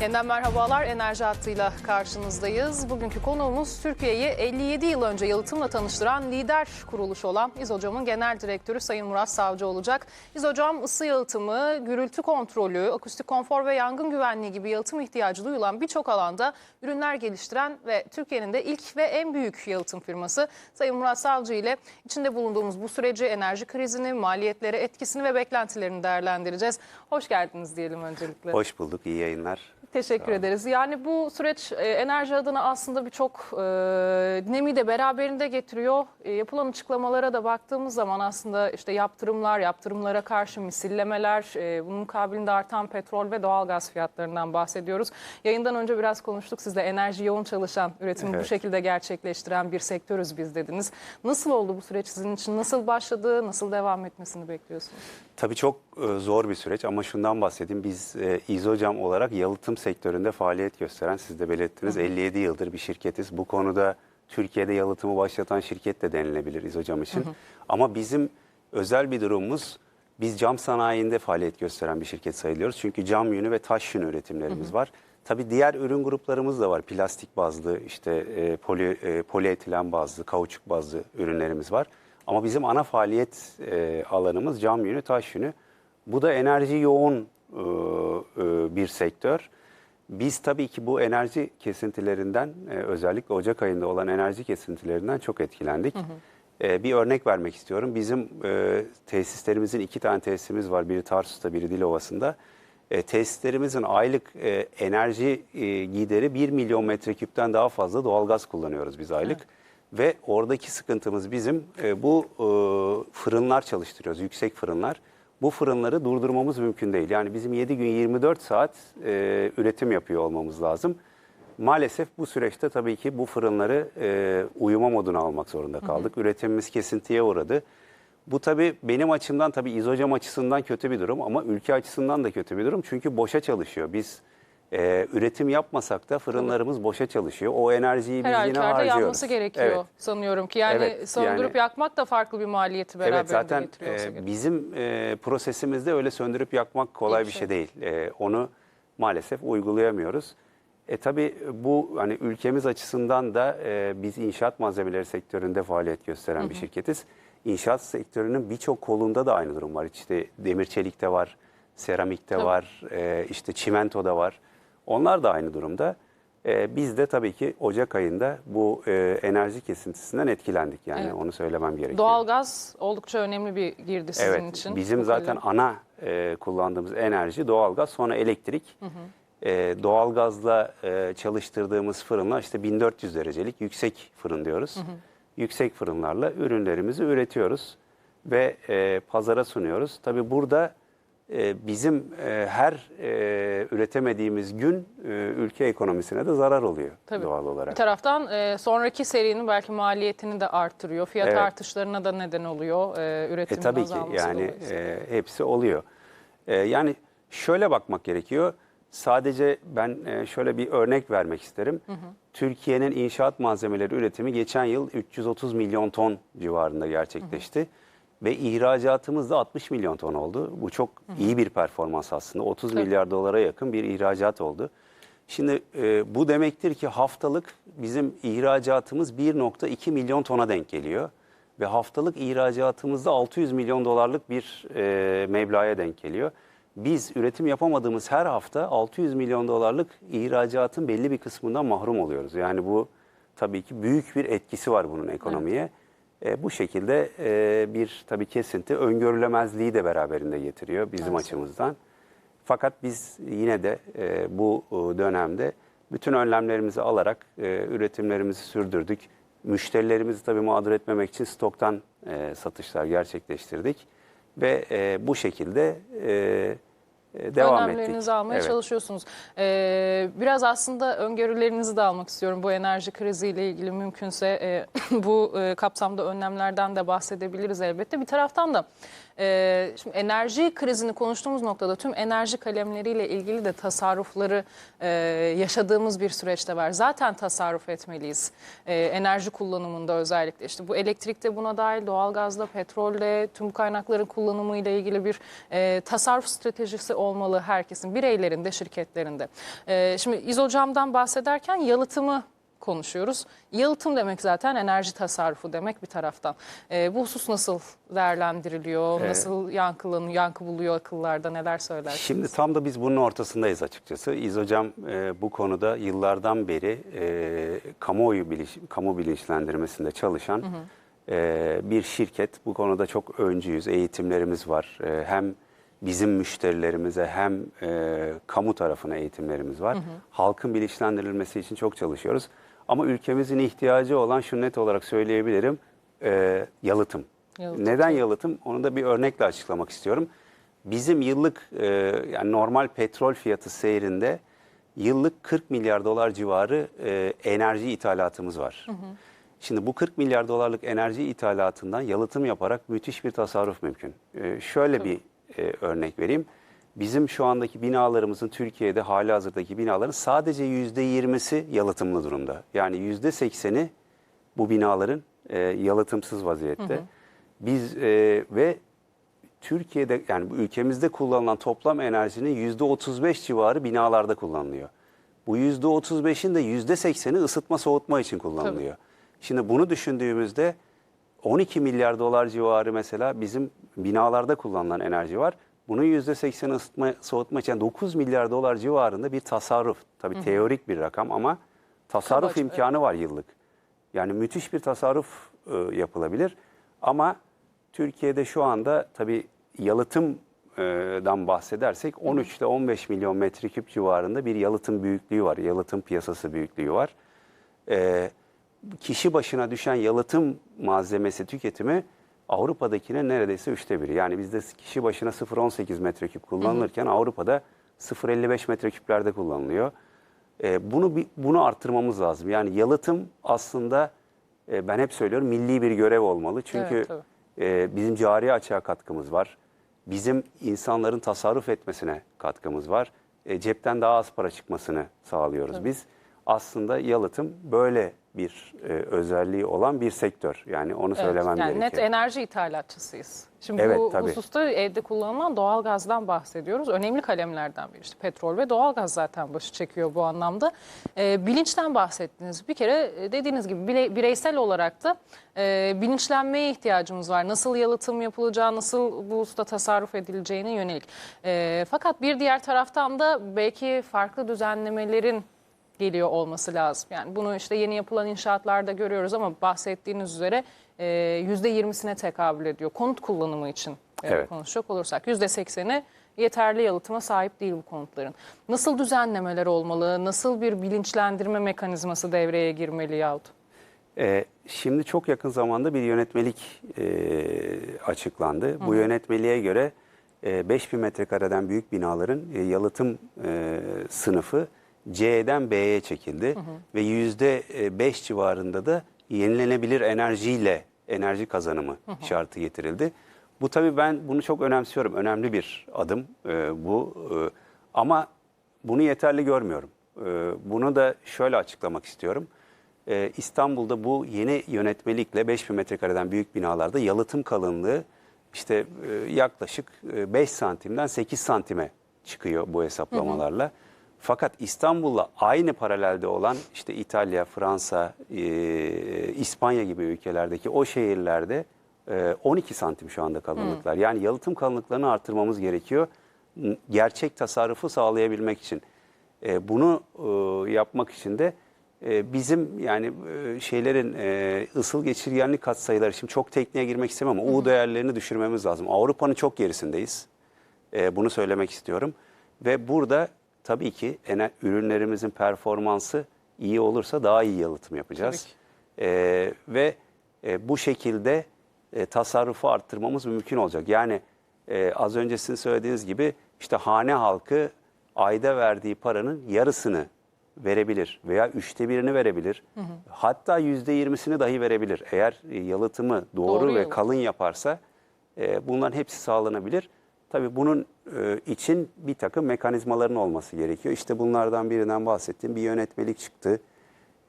Yeniden merhabalar. Enerji hattıyla karşınızdayız. Bugünkü konuğumuz Türkiye'yi 57 yıl önce yalıtımla tanıştıran lider kuruluş olan İzocam'ın genel direktörü Sayın Murat Savcı olacak. İzocam ısı yalıtımı, gürültü kontrolü, akustik konfor ve yangın güvenliği gibi yalıtım ihtiyacı duyulan birçok alanda ürünler geliştiren ve Türkiye'nin de ilk ve en büyük yalıtım firması Sayın Murat Savcı ile içinde bulunduğumuz bu süreci, enerji krizini, maliyetleri, etkisini ve beklentilerini değerlendireceğiz. Hoş geldiniz diyelim öncelikle. Hoş bulduk, iyi yayınlar. Teşekkür ederiz. Yani bu süreç e, enerji adına aslında birçok e, dinamiği de beraberinde getiriyor. E, yapılan açıklamalara da baktığımız zaman aslında işte yaptırımlar, yaptırımlara karşı misillemeler, e, bunun mukabilinde artan petrol ve doğalgaz fiyatlarından bahsediyoruz. Yayından önce biraz konuştuk. Siz de enerji yoğun çalışan, üretimi bu Evet. şekilde gerçekleştiren bir sektörüz biz dediniz. Nasıl oldu bu süreç sizin için? Nasıl başladı? Nasıl devam etmesini bekliyorsunuz? Tabii çok e, zor bir süreç ama şundan bahsedeyim. Biz e, İzocam olarak yalıtım sektöründe faaliyet gösteren, siz de belirttiniz, 57 yıldır bir şirketiz. Bu konuda Türkiye'de yalıtımı başlatan şirket de denilebilir İzocam için. Ama bizim özel bir durumumuz, biz cam sanayinde faaliyet gösteren bir şirket sayılıyoruz. Çünkü cam yünü ve taş yünü üretimlerimiz var. Tabii diğer ürün gruplarımız da var. Plastik bazlı, işte e, poli, e, polietilen bazlı, kauçuk bazlı ürünlerimiz var. Ama bizim ana faaliyet e, alanımız cam yünü, taş yünü. Bu da enerji yoğun e, e, bir sektör. Biz tabii ki bu enerji kesintilerinden, e, özellikle Ocak ayında olan enerji kesintilerinden çok etkilendik. E, bir örnek vermek istiyorum. Bizim e, tesislerimizin iki tane tesisimiz var. Biri Tarsus'ta, biri Dilovası'nda. E, tesislerimizin aylık e, enerji e, gideri 1 milyon metreküpten daha fazla doğalgaz kullanıyoruz biz aylık. Ve oradaki sıkıntımız bizim e, bu e, fırınlar çalıştırıyoruz, yüksek fırınlar. Bu fırınları durdurmamız mümkün değil. Yani bizim 7 gün 24 saat e, üretim yapıyor olmamız lazım. Maalesef bu süreçte tabii ki bu fırınları e, uyuma moduna almak zorunda kaldık. Üretimimiz kesintiye uğradı. Bu tabii benim açımdan tabii izocam açısından kötü bir durum ama ülke açısından da kötü bir durum. Çünkü boşa çalışıyor. Biz e, üretim yapmasak da fırınlarımız boşa çalışıyor. O enerjiyi biz Her yine halükarda harcıyoruz. yanması gerekiyor Evet. sanıyorum ki. Yani Evet, söndürüp yani- yakmak da farklı bir maliyeti beraberinde Evet zaten getiriyor e, bizim e, prosesimizde öyle söndürüp yakmak kolay İyi bir şey. şey değil. E, onu maalesef uygulayamıyoruz. E tabii bu hani ülkemiz açısından da e, biz inşaat malzemeleri sektöründe faaliyet gösteren bir şirketiz. İnşaat sektörünün birçok kolunda da aynı durum var. İşte demir çelikte var, seramikte Tabii. var, e, işte çimentoda var. Onlar da aynı durumda. E, biz de tabii ki Ocak ayında bu e, enerji kesintisinden etkilendik yani Evet. onu söylemem gerekiyor. Doğalgaz oldukça önemli bir girdi sizin Evet, için. bizim zaten kalem. ana e, kullandığımız enerji doğalgaz, sonra elektrik. E, doğalgazla e, çalıştırdığımız fırınlar işte 1400 derecelik yüksek fırın diyoruz. Yüksek fırınlarla ürünlerimizi üretiyoruz ve e, pazara sunuyoruz. Tabii burada bizim e, her e, üretemediğimiz gün e, ülke ekonomisine de zarar oluyor Tabii. doğal Bir olarak. taraftan e, sonraki serinin belki maliyetini de arttırıyor. Fiyat Evet. artışlarına da neden oluyor. E, E üretimin tabii ki yani e, hepsi oluyor. E, yani şöyle bakmak gerekiyor. Sadece ben şöyle bir örnek vermek isterim. Türkiye'nin inşaat malzemeleri üretimi geçen yıl 330 milyon ton civarında gerçekleşti. Ve ihracatımız da 60 milyon ton oldu. Bu çok iyi bir performans aslında. 30 Tabii. milyar dolara yakın bir ihracat oldu. Şimdi e, bu demektir ki haftalık bizim ihracatımız 1.2 milyon tona denk geliyor. Ve haftalık ihracatımızda 600 milyon dolarlık bir e, meblağa denk geliyor. Biz üretim yapamadığımız her hafta 600 milyon dolarlık ihracatın belli bir kısmından mahrum oluyoruz. Yani bu tabii ki büyük bir etkisi var bunun ekonomiye. E, bu şekilde e, bir tabii kesinti öngörülemezliği de beraberinde getiriyor bizim Maalesef. açımızdan. Fakat biz yine de e, bu e, dönemde bütün önlemlerimizi alarak e, üretimlerimizi sürdürdük. Müşterilerimizi tabii mağdur etmemek için stoktan e, satışlar gerçekleştirdik. Ve e, bu şekilde e, e, devam ettik. Önlemlerinizi almaya Evet. çalışıyorsunuz. Ee, biraz aslında öngörülerinizi de almak istiyorum bu enerji kriziyle ilgili mümkünse e, bu e, kapsamda önlemlerden de bahsedebiliriz elbette. Bir taraftan da e, şimdi enerji krizini konuştuğumuz noktada tüm enerji kalemleriyle ilgili de tasarrufları e, yaşadığımız bir süreçte var. Zaten tasarruf etmeliyiz. E, enerji kullanımında özellikle işte bu elektrikte buna dahil doğalgazda, petrolde tüm kaynakların kullanımıyla ilgili bir e, tasarruf stratejisi olmalı herkesin, bireylerin de şirketlerinde. E, şimdi İzocam'dan bahsederken yalıtımı konuşuyoruz. Yalıtım demek zaten enerji tasarrufu demek bir taraftan. E, bu husus nasıl değerlendiriliyor, nasıl yankılanıyor, yankı buluyor akıllarda neler söylersiniz? Şimdi tam da biz bunun ortasındayız açıkçası. İz hocam e, bu konuda yıllardan beri e, kamuoyu bilinç, kamu bilinçlendirmesinde çalışan e, bir şirket. Bu konuda çok öncüyüz. Eğitimlerimiz var. E, hem bizim müşterilerimize hem e, kamu tarafına eğitimlerimiz var. Halkın bilinçlendirilmesi için çok çalışıyoruz. Ama ülkemizin ihtiyacı olan şu net olarak söyleyebilirim. e, yalıtım. Yalıtım, Neden tabii. yalıtım? Onu da bir örnekle açıklamak istiyorum. Bizim yıllık e, yani normal petrol fiyatı seyrinde yıllık 40 milyar dolar civarı e, enerji ithalatımız var. Şimdi bu 40 milyar dolarlık enerji ithalatından yalıtım yaparak müthiş bir tasarruf mümkün. E, şöyle bir e, örnek vereyim. Bizim şu andaki binalarımızın Türkiye'de hali hazırdaki binaların sadece %20'si yalıtımlı durumda. Yani %80'i bu binaların e, yalıtımsız vaziyette. Biz e, ve Türkiye'de yani bu ülkemizde kullanılan toplam enerjinin yüzde 35 civarı binalarda kullanılıyor. Bu yüzde 35'in de yüzde 80'i ısıtma soğutma için kullanılıyor. Şimdi bunu düşündüğümüzde 12 milyar dolar civarı mesela bizim binalarda kullanılan enerji var. Bunun yüzde 80'i ısıtma soğutma için 9 milyar dolar civarında bir tasarruf. Tabii teorik bir rakam ama tasarruf evet. imkanı var yıllık. Yani müthiş bir tasarruf e, yapılabilir. Ama Türkiye'de şu anda tabii yalıtımdan bahsedersek 13 ile 15 milyon metreküp civarında bir yalıtım büyüklüğü var. Yalıtım piyasası büyüklüğü var. E, kişi başına düşen yalıtım malzemesi tüketimi Avrupa'dakine neredeyse üçte biri. Yani bizde kişi başına 0.18 metreküp kullanılırken Avrupa'da 0.55 metreküplerde kullanılıyor. E, bunu bunu arttırmamız lazım. Yani yalıtım aslında e, ben hep söylüyorum milli bir görev olmalı. Çünkü Evet, tabii. e, bizim cari açığa katkımız var. Bizim insanların tasarruf etmesine katkımız var. E, cepten daha az para çıkmasını sağlıyoruz biz. Aslında yalıtım böyle bir e, özelliği olan bir sektör. Yani onu Evet, söylemem yani gerekiyor. net enerji ithalatçısıyız. Şimdi Evet, bu tabii. hususta evde kullanılan doğalgazdan bahsediyoruz. Önemli kalemlerden biri işte petrol ve doğalgaz zaten başı çekiyor bu anlamda. Ee, bilinçten bahsettiniz. Bir kere e, dediğiniz gibi bile- bireysel olarak da e, bilinçlenmeye ihtiyacımız var. Nasıl yalıtım yapılacağı, nasıl bu hususta tasarruf edileceğine yönelik. E, fakat bir diğer taraftan da belki farklı düzenlemelerin geliyor olması lazım. Yani bunu işte yeni yapılan inşaatlarda görüyoruz ama bahsettiğiniz üzere e, %20'sine tekabül ediyor. Konut kullanımı için e, Evet. konuşacak olursak %80'i yeterli yalıtıma sahip değil bu konutların. Nasıl düzenlemeler olmalı? Nasıl bir bilinçlendirme mekanizması devreye girmeli yahut? Ee, şimdi çok yakın zamanda bir yönetmelik e, açıklandı. Bu yönetmeliğe göre e, 5000 metrekareden büyük binaların e, yalıtım e, sınıfı C'den B'ye çekildi ve yüzde e, 5 civarında da yenilenebilir enerjiyle enerji kazanımı şartı getirildi. Bu tabii ben bunu çok önemsiyorum. Önemli bir adım e, bu. E, ama bunu yeterli görmüyorum. E, bunu da şöyle açıklamak istiyorum. Ee, İstanbul'da bu yeni yönetmelikle 5000 metrekareden büyük binalarda yalıtım kalınlığı işte e, yaklaşık e, 5 santimden 8 santime çıkıyor bu hesaplamalarla. Fakat İstanbul'la aynı paralelde olan işte İtalya, Fransa, e, İspanya gibi ülkelerdeki o şehirlerde e, 12 santim şu anda kalınlıklar. Yani yalıtım kalınlıklarını artırmamız gerekiyor. Gerçek tasarrufu sağlayabilmek için. E, bunu e, yapmak için de e, bizim yani e, şeylerin e, ısıl geçirgenlik katsayıları şimdi çok tekniğe girmek istemem ama U değerlerini düşürmemiz lazım. Avrupa'nın çok gerisindeyiz. E, bunu söylemek istiyorum. Ve burada tabii ki ürünlerimizin performansı iyi olursa daha iyi yalıtım yapacağız. E, ve e, bu şekilde e, tasarrufu arttırmamız mümkün olacak. Yani e, az önce sizin söylediğiniz gibi işte hane halkı ayda verdiği paranın yarısını verebilir veya üçte birini verebilir. Hatta yüzde yirmisini dahi verebilir. Eğer e, yalıtımı doğru, Doğru ve yalıtım. kalın yaparsa E, bunların hepsi sağlanabilir. Tabii bunun e, için bir takım mekanizmaların olması gerekiyor. İşte bunlardan birinden bahsettim. Bir yönetmelik çıktı.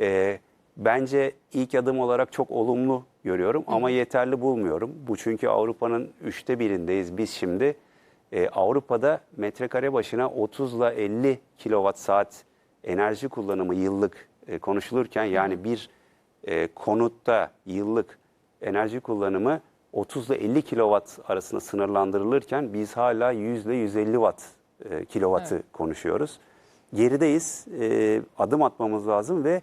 E, bence ilk adım olarak çok olumlu görüyorum ama yeterli bulmuyorum. Bu çünkü Avrupa'nın üçte birindeyiz biz şimdi. E, Avrupa'da metrekare başına 30 ile 50 kilowatt saat enerji kullanımı yıllık e, konuşulurken yani bir e, konutta yıllık enerji kullanımı 30 ile 50 kilowatt arasında sınırlandırılırken biz hala 100 ile 150 watt e, kilowattı konuşuyoruz. Gerideyiz. E, adım atmamız lazım ve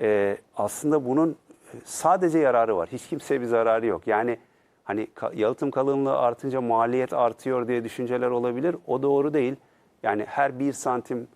e, aslında bunun sadece yararı var. Hiç kimseye bir zararı yok. Yani hani yalıtım kalınlığı artınca maliyet artıyor diye düşünceler olabilir. O doğru değil. Yani her bir santim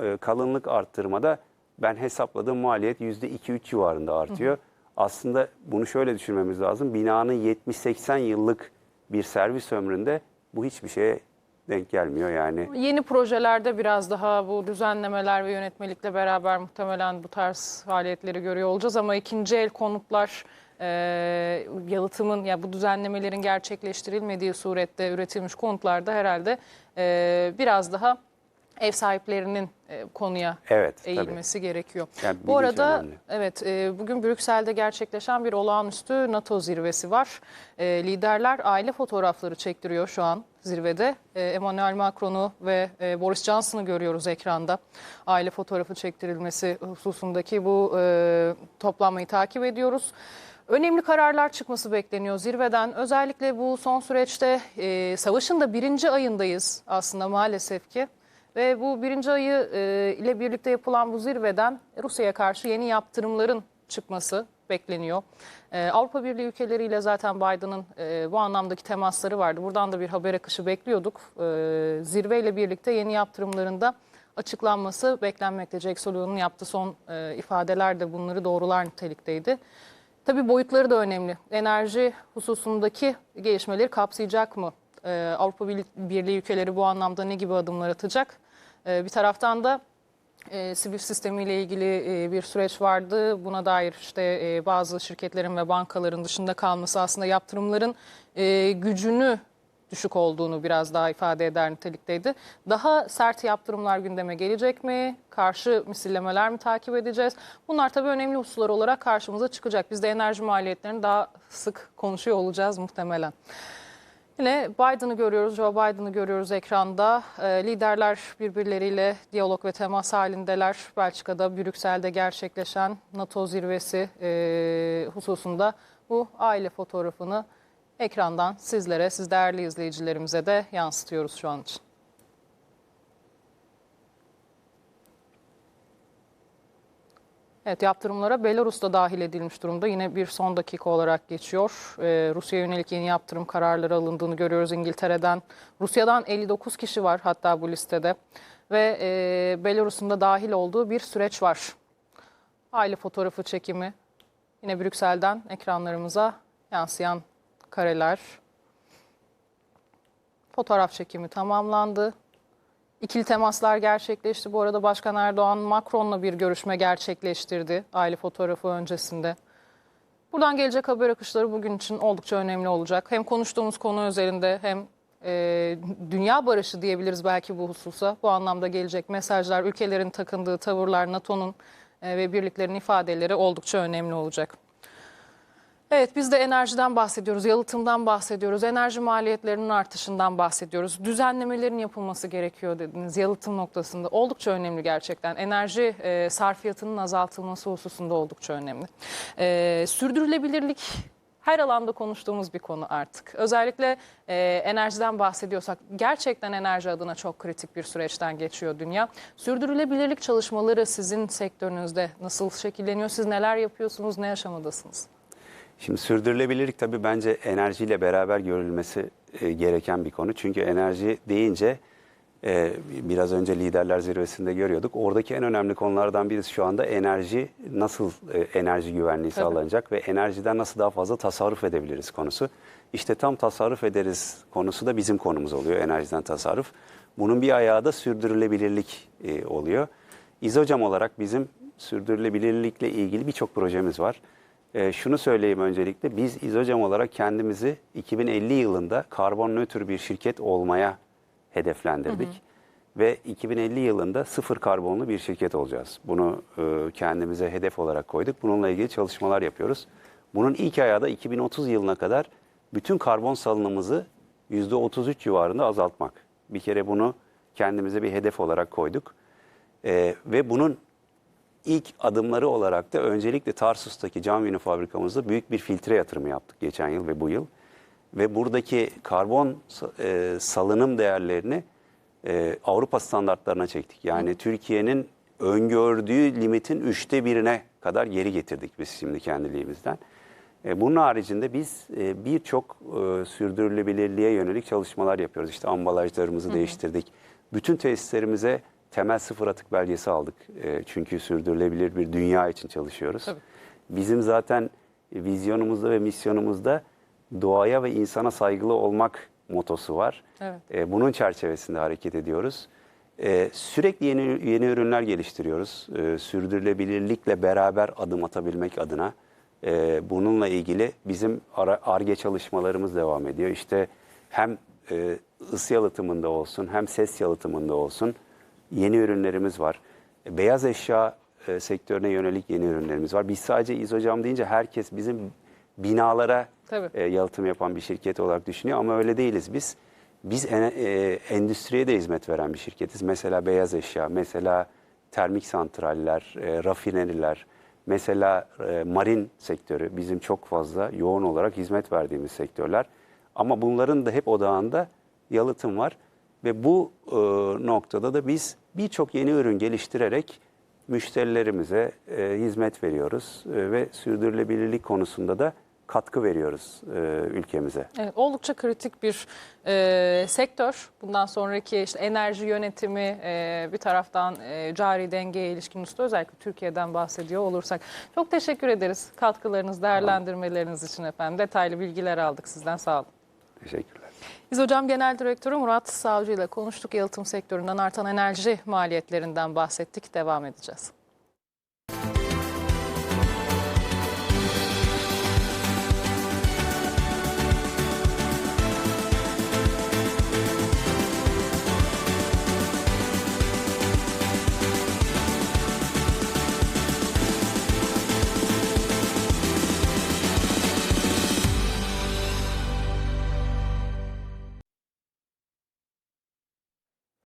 e, kalınlık arttırmada ben hesapladığım maliyet yüzde 2-3 civarında artıyor. Aslında bunu şöyle düşünmemiz lazım. Binanın 70-80 yıllık bir servis ömründe bu hiçbir şeye denk gelmiyor yani. Yeni projelerde biraz daha bu düzenlemeler ve yönetmelikle beraber muhtemelen bu tarz faaliyetleri görüyor olacağız ama ikinci el konutlar e, yalıtımın ya bu düzenlemelerin gerçekleştirilmediği surette üretilmiş konutlarda herhalde e, biraz daha ev sahiplerinin e, konuya Evet, tabii. eğilmesi gerekiyor. Yani Bu arada önemli. evet e, bugün Brüksel'de gerçekleşen bir olağanüstü NATO zirvesi var. E, liderler aile fotoğrafları çektiriyor şu an zirvede. E, Emmanuel Macron'u ve e, Boris Johnson'ı görüyoruz ekranda. Aile fotoğrafı çektirilmesi hususundaki bu e, toplanmayı takip ediyoruz. Önemli kararlar çıkması bekleniyor zirveden. Özellikle bu son süreçte e, savaşın da birinci ayındayız aslında maalesef ki. Ve bu birinci ayı e, ile birlikte yapılan bu zirveden Rusya'ya karşı yeni yaptırımların çıkması bekleniyor. E, Avrupa Birliği ülkeleriyle zaten Biden'ın e, bu anlamdaki temasları vardı. Buradan da bir haber akışı bekliyorduk. E, zirveyle birlikte yeni yaptırımların da açıklanması beklenmekte. Jack Sullivan'ın yaptığı son e, ifadeler de bunları doğrular nitelikteydi. Tabii boyutları da önemli. Enerji hususundaki gelişmeleri kapsayacak mı? Ee, Avrupa Birliği ülkeleri bu anlamda ne gibi adımlar atacak? Ee, bir taraftan da e, sivil sistemiyle ilgili e, bir süreç vardı. Buna dair işte e, bazı şirketlerin ve bankaların dışında kalması aslında yaptırımların e, gücünü düşük olduğunu biraz daha ifade eder nitelikteydi. Daha sert yaptırımlar gündeme gelecek mi? Karşı misillemeler mi takip edeceğiz? Bunlar tabii önemli hususlar olarak karşımıza çıkacak. Biz de enerji maliyetlerini daha sık konuşuyor olacağız muhtemelen. Yine Biden'ı görüyoruz, Joe Biden'ı görüyoruz ekranda. Ee, liderler birbirleriyle diyalog ve temas halindeler. Belçika'da, Brüksel'de gerçekleşen NATO zirvesi e, hususunda bu aile fotoğrafını ekrandan sizlere, siz değerli izleyicilerimize de yansıtıyoruz şu an için. Evet yaptırımlara Belarus da dahil edilmiş durumda. Yine bir son dakika olarak geçiyor. Ee, Rusya'ya yönelik yeni yaptırım kararları alındığını görüyoruz İngiltere'den. Rusya'dan 59 kişi var hatta bu listede. Ve e, Belarus'un da dahil olduğu bir süreç var. Aile fotoğrafı çekimi. Yine Brüksel'den ekranlarımıza yansıyan kareler. Fotoğraf çekimi tamamlandı. İkili temaslar gerçekleşti. Bu arada Başkan Erdoğan Macron'la bir görüşme gerçekleştirdi aile fotoğrafı öncesinde. Buradan gelecek haber akışları bugün için oldukça önemli olacak. Hem konuştuğumuz konu üzerinde hem e, dünya barışı diyebiliriz belki bu hususa. Bu anlamda gelecek mesajlar, ülkelerin takındığı tavırlar, NATO'nun e, ve birliklerin ifadeleri oldukça önemli olacak. Evet biz de enerjiden bahsediyoruz, yalıtımdan bahsediyoruz, enerji maliyetlerinin artışından bahsediyoruz. Düzenlemelerin yapılması gerekiyor dediniz yalıtım noktasında. Oldukça önemli gerçekten. Enerji e, sarfiyatının azaltılması hususunda oldukça önemli. E, sürdürülebilirlik her alanda konuştuğumuz bir konu artık. Özellikle e, enerjiden bahsediyorsak gerçekten enerji adına çok kritik bir süreçten geçiyor dünya. Sürdürülebilirlik çalışmaları sizin sektörünüzde nasıl şekilleniyor? Siz neler yapıyorsunuz? Ne aşamadasınız? Şimdi sürdürülebilirlik tabii bence enerjiyle beraber görülmesi e, gereken bir konu. Çünkü enerji deyince e, biraz önce liderler zirvesinde görüyorduk. Oradaki en önemli konulardan birisi şu anda enerji nasıl e, enerji güvenliği Tabii. sağlanacak ve enerjiden nasıl daha fazla tasarruf edebiliriz konusu. İşte tam tasarruf ederiz konusu da bizim konumuz oluyor enerjiden tasarruf. Bunun bir ayağı da sürdürülebilirlik e, oluyor. İzocam olarak bizim sürdürülebilirlikle ilgili birçok projemiz var. E, şunu söyleyeyim öncelikle biz İzocam olarak kendimizi 2050 yılında karbon nötr bir şirket olmaya hedeflendirdik. Ve 2050 yılında sıfır karbonlu bir şirket olacağız. Bunu e, kendimize hedef olarak koyduk. Bununla ilgili çalışmalar yapıyoruz. Bunun ilk ayağı da 2030 yılına kadar bütün karbon salınımımızı %33 civarında azaltmak. Bir kere bunu kendimize bir hedef olarak koyduk. E, ve bunun ilk adımları olarak da öncelikle Tarsus'taki cam yünü fabrikamızda büyük bir filtre yatırımı yaptık geçen yıl ve bu yıl. Ve buradaki karbon e, salınım değerlerini e, Avrupa standartlarına çektik. Yani Türkiye'nin öngördüğü limitin üçte birine kadar geri getirdik biz şimdi kendiliğimizden. E, bunun haricinde biz e, birçok e, sürdürülebilirliğe yönelik çalışmalar yapıyoruz. İşte ambalajlarımızı değiştirdik. Bütün tesislerimize temel sıfır atık belgesi aldık. E, çünkü sürdürülebilir bir dünya için çalışıyoruz. Tabii. Bizim zaten vizyonumuzda ve misyonumuzda doğaya ve insana saygılı olmak motosu var. Evet. E, bunun çerçevesinde hareket ediyoruz. E, sürekli yeni yeni ürünler geliştiriyoruz. E, sürdürülebilirlikle beraber adım atabilmek adına. E, bununla ilgili bizim ARGE çalışmalarımız devam ediyor. İşte hem e, ısı yalıtımında olsun hem ses yalıtımında olsun yeni ürünlerimiz var. E, beyaz eşya e, sektörüne yönelik yeni ürünlerimiz var. Biz sadece izocam deyince herkes bizim binalara Tabii. e, yalıtım yapan bir şirket olarak düşünüyor ama öyle değiliz biz. Biz en- e, endüstriye de hizmet veren bir şirketiz. Mesela beyaz eşya, mesela termik santraller, e, rafineriler, mesela e, marin sektörü bizim çok fazla yoğun olarak hizmet verdiğimiz sektörler. Ama bunların da hep odağında yalıtım var ve bu e, noktada da biz birçok yeni ürün geliştirerek müşterilerimize e, hizmet veriyoruz E, ve sürdürülebilirlik konusunda da katkı veriyoruz e, ülkemize. Evet, oldukça kritik bir e, sektör. Bundan sonraki işte enerji yönetimi e, bir taraftan e, cari dengeye ilişkin usta özellikle Türkiye'den bahsediyor olursak. Çok teşekkür ederiz katkılarınız, değerlendirmeleriniz için efendim. Detaylı bilgiler aldık sizden sağ olun. Teşekkürler. Biz hocam Genel Direktörü Murat Savcı ile konuştuk. Yalıtım sektöründen artan enerji maliyetlerinden bahsettik. Devam edeceğiz.